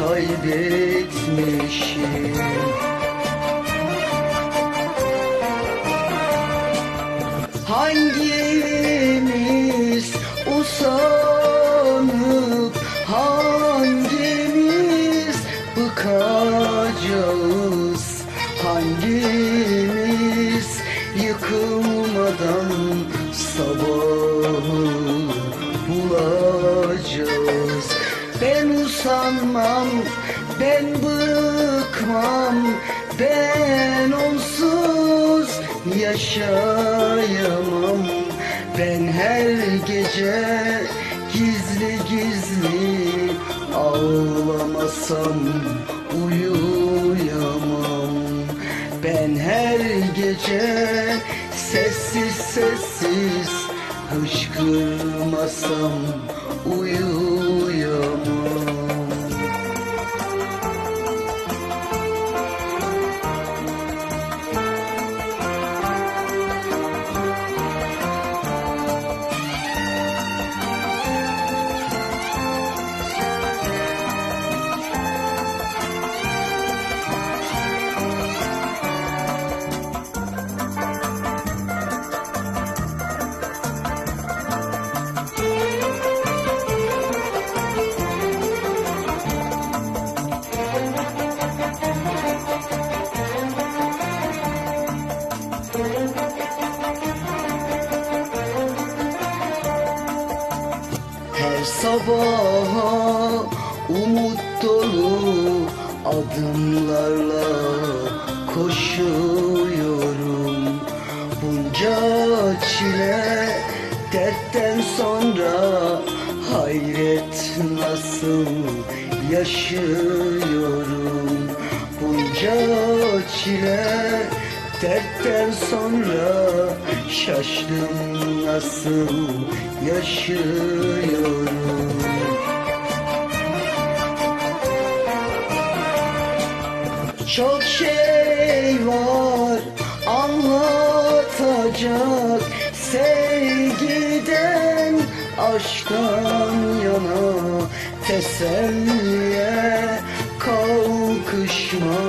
kaybetmişim. Hangimiz usanıp hangimiz bıkacağız? Hangimiz yıkılmadan sabahı bulacağız usanmam, ben bıkmam, ben onsuz yaşayamam. Ben her gece gizli gizli ağlamasam uyuyamam. Ben her gece sessiz sessiz hışkırmasam uyuyamam Her sabaha umut dolu adımlarla koşuyorum. Bunca çile dertten sonra hayret nasıl yaşıyorum? Bunca çile dertten sonra şaştım nasıl yaşıyorum. Çok şey var anlatacak Sevgiden, aşktan yana Teselliye kalkışma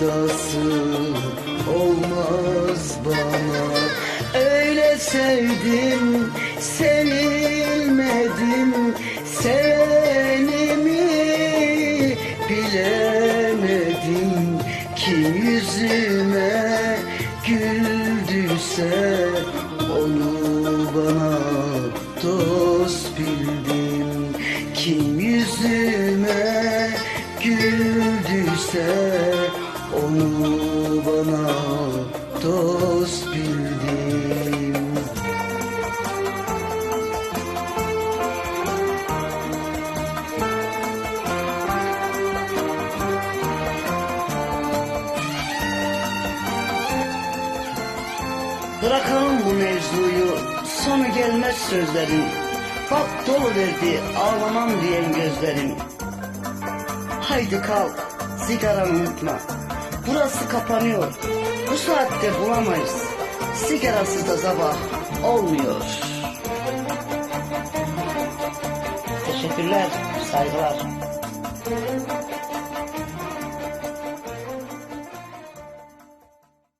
Faydası olmaz bana. Öyle sevdim, sevilmedim. Sevenimi bilemedim. Kim yüzüme güldüyse Onu bana dost bildim. Kim yüzüme güldüyse Onu bana dost bildim Bırakalım bu mevzuyu Sonu gelmez sözlerin. Bak dolu verdi ağlamam diyen gözlerin. Haydi kalk sigaranı unutma Burası kapanıyor. Bu saatte bulamayız. Sigarasız da sabah olmuyor. Teşekkürler, saygılar.